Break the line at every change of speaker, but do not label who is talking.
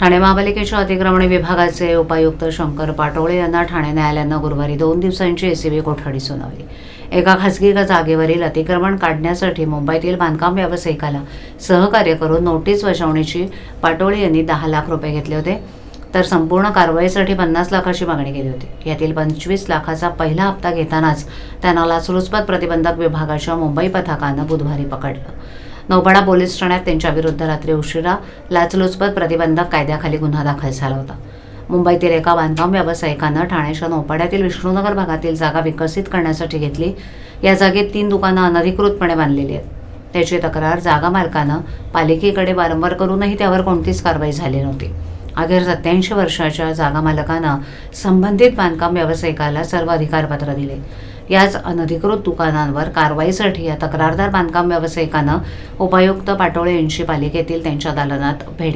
ठाणे महापालिकेच्या अतिक्रमण विभागाचे उपायुक्त शंकर पाटोळे यांना ठाणे न्यायालयानं गुरुवारी दोन दिवसांची एसीबी कोठडी सुनावली. एका खासगी जागेवरील अतिक्रमण काढण्यासाठी मुंबईतील बांधकाम व्यावसायिकाला सहकार्य करून नोटीस बजावण्याची पाटोळे यांनी दहा लाख रुपये घेतले होते तर संपूर्ण कारवाईसाठी पन्नास लाखाची मागणी केली होती. यातील पंचवीस लाखाचा पहिला हप्ता घेतानाच त्यांना लाचलुचपत प्रतिबंधक विभागाच्या मुंबई पथकानं बुधवारी पकडलं. नौपाडा पोलीस ठाण्यात त्यांच्याविरुद्ध रात्री उशिरा लाचलुचपत प्रतिबंधक कायद्याखाली गुन्हा दाखल झाला होता. मुंबईतील एका बांधकाम व्यावसायिकानं ठाण्याच्या नौपाड्यातील विष्णुनगर भागातील जागा विकसित करण्यासाठी घेतली. या जागेत तीन दुकानं अनधिकृतपणे बांधलेली आहेत. त्याची तक्रार जागा मालकानं पालिकेकडे वारंवार करूनही त्यावर कोणतीच कारवाई झाली नव्हती. अखेर सत्याऐंशी वर्षाच्या जागा मालकानं संबंधित बांधकाम व्यावसायिकाला सर्व अधिकारपत्र दिले. याच अनधिकृत दुकानांवर कारवाईसाठी या तक्रारदार बांधकाम व्यावसायिकानं उपायुक्त पाटोळे यांची पालिकेतील त्यांच्या दालनात भेट